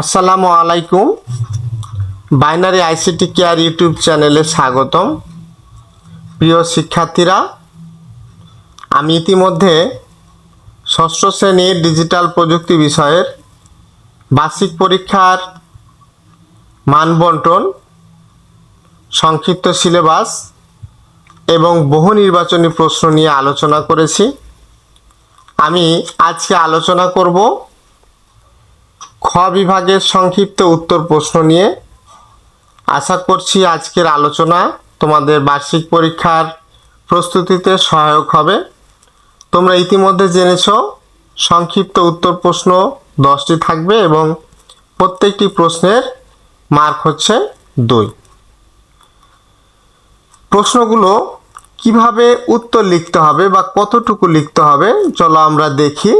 আসসালামু আলাইকুম। Binary ICT care YouTube চ্যানেলে স্বাগতম। প্রিয় শিক্ষার্থীরা, আমি ইতিমধ্যে ষষ্ঠ শ্রেণির ডিজিটাল প্রযুক্তি বিষয়ের বার্ষিক পরীক্ষার মানবন্টন সংক্ষিপ্ত সিলেবাস এবং বহু নির্বাচনী প্রশ্ন নিয়ে আলোচনা করেছি। আমি আজকে আলোচনা করব খ বিভাগের সংক্ষিপ্ত উত্তর প্রশ্ন নিয়ে আশা করছি আজকের আলোচনা তোমাদের বার্ষিক পরীক্ষার প্রস্তুতিতে সহায়ক হবে। তোমরা ইতিমধ্যে জেনেছ, সংক্ষিপ্ত উত্তর প্রশ্ন দশটি থাকবে এবং প্রত্যেকটি প্রশ্নের মার্ক হচ্ছে দুই। প্রশ্নগুলো কীভাবে উত্তর লিখতে হবে বা কতটুকু লিখতে হবে, চলো আমরা দেখি।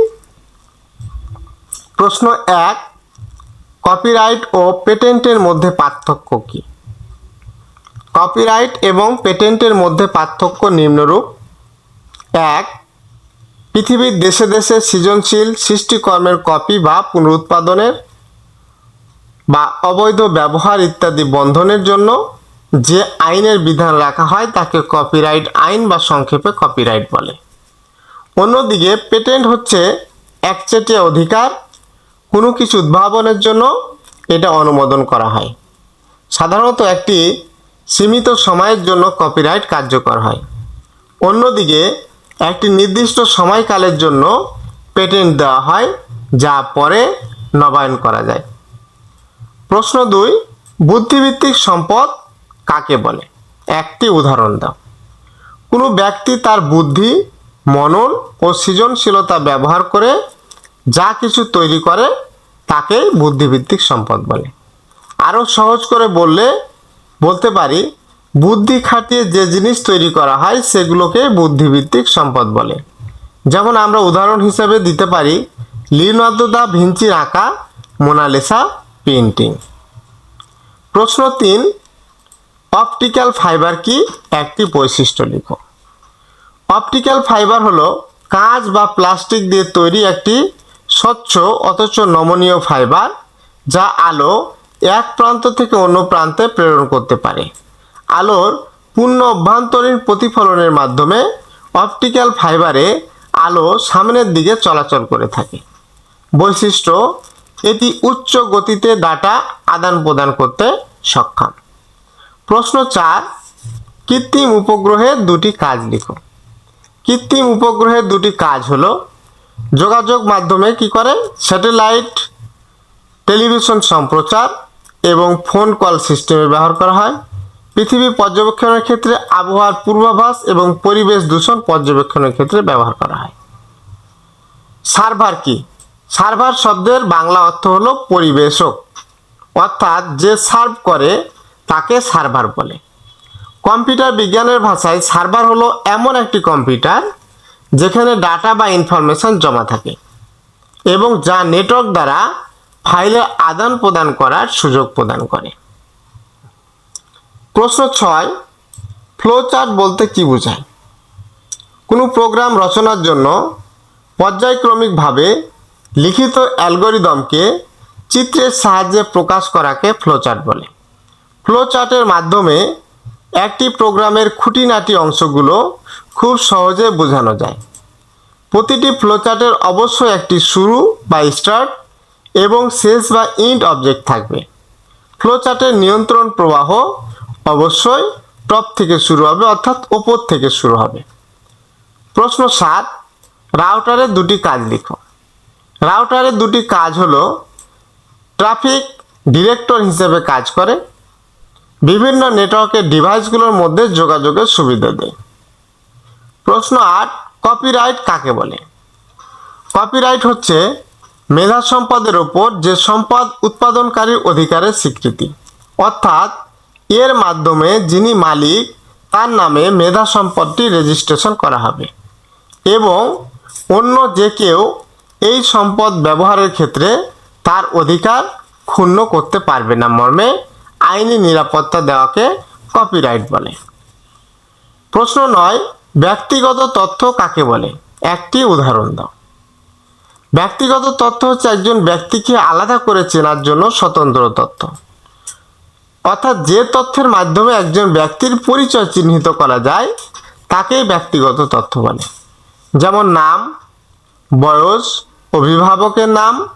প্রশ্ন এক কপিরাইট ও পেটেন্টের মধ্যে পার্থক্য কি? কপিরাইট এবং পেটেন্টের মধ্যে পার্থক্য নিম্নরূপ। এক, পৃথিবীর দেশে দেশে সৃজনশীল সৃষ্টিকর্মের কপি বা পুনরুৎপাদনের বা অবৈধ ব্যবহার ইত্যাদি বন্ধনের জন্য যে আইনের বিধান রাখা হয় তাকে কপিরাইট আইন বা সংক্ষেপে কপিরাইট বলে। অন্যদিকে, পেটেন্ট হচ্ছে একচেটিয়া অধিকার কোনো কিছু উদ্ভাবনের জন্য এটা অনুমোদন করা হয়। সাধারণত একটি সীমিত সময়ের জন্য কপিরাইট কার্যকর হয়। অন্যদিকে, একটি নির্দিষ্ট সময়কালের জন্য পেটেন্ট দেওয়া হয়, যা পরে নবায়ন করা যায়। প্রশ্ন দুই বুদ্ধিভিত্তিক সম্পদ কাকে বলে? একটি উদাহরণ দাও। কোনো ব্যক্তি তার বুদ্ধি, মনন ও সৃজনশীলতা ব্যবহার করে যা কিছু তৈরি করে, তাকেই বুদ্ধিভিত্তিক সম্পদ বলে। আরও সহজ করে বললে, বলতে পারি, বুদ্ধি খাটিয়ে যে জিনিস তৈরি করা হয়, সেগুলোকে বুদ্ধিভিত্তিক সম্পদ বলে। যেমন আমরা উদাহরণ হিসেবে দিতে পারি, লিওনার্দো দা ভিঞ্চির আঁকা মোনালিসা পেন্টিং প্রশ্ন তিন, অপটিক্যাল ফাইবার কি একটি বৈশিষ্ট্য লিখো। অপটিক্যাল ফাইবার হলো কাঁচ বা প্লাস্টিক দিয়ে তৈরি একটি স্বচ্ছ অথচ নমনীয় ফাইবার যা আলো এক প্রান্ত থেকে অন্য প্রান্তে প্রেরণ করতে পারে। আলোর পূর্ণ অভ্যন্তরীণ প্রতিফলনের মাধ্যমে অপটিক্যাল ফাইবারে আলো সামনের দিকে চলাচল করে থাকে। বৈশিষ্ট্য, এটি উচ্চ গতিতে ডাটা আদান প্রদান করতে সক্ষম। প্রশ্ন চার, কৃত্রিম উপগ্রহের দুটি কাজ লিখো। কৃত্রিম উপগ্রহের দুটি কাজ হলো যোগাযোগ মাধ্যমে কি করে? স্যাটেলাইট টেলিভিশন সম্প্রচার এবং ফোন কল সিস্টেমে ব্যবহার করা হয়। পৃথিবী পর্যবেক্ষণের ক্ষেত্রে আবহাওয়ার পূর্বাভাস এবং পরিবেশ দূষণ পর্যবেক্ষণের ক্ষেত্রে ব্যবহার করা হয়। সার্ভার কি? সার্ভার শব্দের বাংলা অর্থ হলো পরিবেশক। অর্থাৎ যে সার্ভ করে, তাকে সার্ভার বলে। কম্পিউটার বিজ্ঞানের ভাষায় সার্ভার হলো এমন একটি কম্পিউটার যেখানে ডাটা বা ইনফরমেশন জমা থাকে এবং যা নেটওয়ার্ক দ্বারা ফাইলের আদান প্রদান করার সুযোগ প্রদান করে। প্রশ্ন ছয় ফ্লো চার্ট বলতে কি বোঝায়? কোনো প্রোগ্রাম রচনার জন্য পর্যায়ক্রমিকভাবে লিখিত অ্যালগোরিদমকে চিত্রের সাহায্যে প্রকাশ করাকে ফ্লোচার্ট বলে। ফ্লোচার্টের মাধ্যমে একটি প্রোগ্রামের খুঁটিনাটি অংশগুলো খুব সহজে বোঝানো যায়। প্রতিটি ফ্লোচার্টের অবশ্যই একটি শুরু বা স্টার্ট এবং শেষ বা ইন্ড অবজেক্ট থাকবে। ফ্লোচার্টের নিয়ন্ত্রণ প্রবাহ অবশ্যই টপ থেকে শুরু হবে অর্থাৎ ওপর থেকে শুরু হবে। প্রশ্ন সাত রাউটারের দুটি কাজ লিখো। রাউটারের দুটি কাজ হলো ট্রাফিক ডিরেক্টর হিসেবে কাজ করে, বিভিন্ন নেটওয়ার্কের ডিভাইসগুলোর মধ্যে যোগাযোগের সুবিধা দেয়। প্রশ্ন আট কপিরাইট কাকে বলে? কপিরাইট হচ্ছে মেধা সম্পদের ওপর যে সম্পদ উৎপাদনকারীর অধিকারের স্বীকৃতি। অর্থাৎ, এর মাধ্যমে যিনি মালিক, তার নামে মেধা সম্পদটি রেজিস্ট্রেশন করা হবে। এবং অন্য যে কেউ এই সম্পদ ব্যবহারের ক্ষেত্রে তার অধিকার ক্ষুণ্ণ করতে পারবে না মর্মে আইনি নিরাপত্তা দেওয়াকে কপিরাইট বলে। প্রশ্ন নয় ব্যক্তিগত তথ্য কাকে বলে? একটি উদাহরণ দাও। ব্যক্তিগত তথ্য হচ্ছে একজন ব্যক্তিকে আলাদা করে চেনার জন্য স্বতন্ত্র তথ্য। অর্থাৎ যে তথ্যের মাধ্যমে একজন ব্যক্তির পরিচয় চিহ্নিত করা যায়, তাকেই ব্যক্তিগত তথ্য বলে। যেমন নাম, বয়স, অভিভাবকের নাম,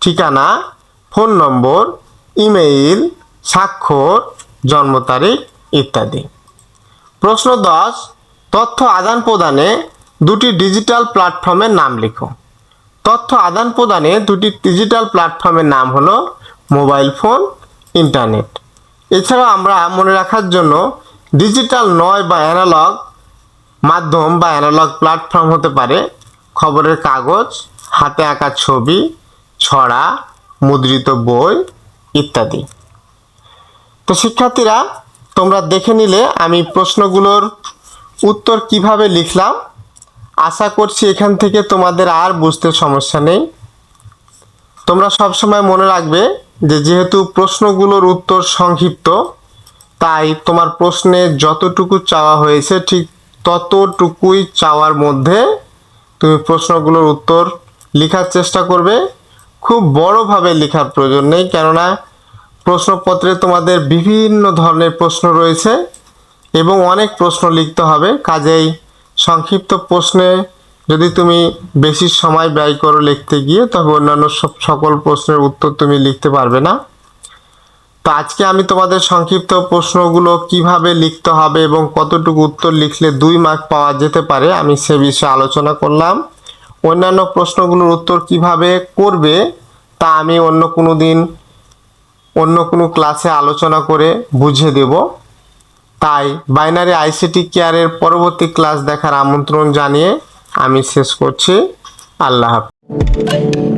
ঠিকানা, ফোন নম্বর, ইমেইল, স্বাক্ষর, জন্ম তারিখ ইত্যাদি। প্রশ্ন দশ তথ্য আদান প্রদানে দুটি ডিজিটাল প্ল্যাটফর্মের নাম লিখো। তথ্য আদান প্রদানে দুটি ডিজিটাল প্ল্যাটফর্মের নাম হলো মোবাইল ফোন, ইন্টারনেট। এছাড়াও আমরা মনে রাখার জন্য ডিজিটাল নয় বা অ্যানালগ মাধ্যম বা অ্যানালগ প্ল্যাটফর্ম হতে পারে। খবরের কাগজ, হাতে আঁকা ছবি, ছড়া, মুদ্রিত বই ইত্যাদি। তো শিক্ষার্থীরা, তোমরা দেখে নিলে আমি প্রশ্নগুলোর উত্তর কীভাবে লিখলাম? আশা করছি এখান থেকে তোমাদের আর বুঝতে সমস্যা নেই। তোমরা সবসময় মনে রাখবে যে যেহেতু প্রশ্নগুলোর উত্তর সংক্ষিপ্ত, তাই তোমার প্রশ্নে যতটুকু চাওয়া হয়েছে ঠিক ততটুকুই চাওয়ার মধ্যে তুমি প্রশ্নগুলোর উত্তর লেখার চেষ্টা করবে। খুব বড়ভাবে লেখার প্রয়োজন নেই, কেননা প্রশ্নপত্রে তোমাদের বিভিন্ন ধরনের প্রশ্ন রয়েছে। এবং অনেক প্রশ্ন লিখতে হবে। কাজেই সংক্ষিপ্ত প্রশ্নে যদি তুমি বেশি সময় ব্যয় করো লিখতে গিয়ে, তবে অন্যান্য সব সকল প্রশ্নের উত্তর তুমি লিখতে পারবে না। তো আজকে আমি তোমাদের সংক্ষিপ্ত প্রশ্নগুলো কীভাবে লিখতে হবে এবং কতটুকু উত্তর লিখলে দুই মার্ক পাওয়া যেতে পারে, আমি সে বিষয়ে আলোচনা করলাম। অন্যান্য প্রশ্নগুলোর উত্তর কীভাবে করবে, তা আমি অন্য কোনো দিন, অন্য কোনো ক্লাসে আলোচনা করে বুঝিয়ে দেব। তাই বাইনারি আইসিটি কেয়ারের পরবর্তী ক্লাস দেখার আমন্ত্রণ জানিয়ে আমি শেষ করছি। আল্লাহ হাফিজ।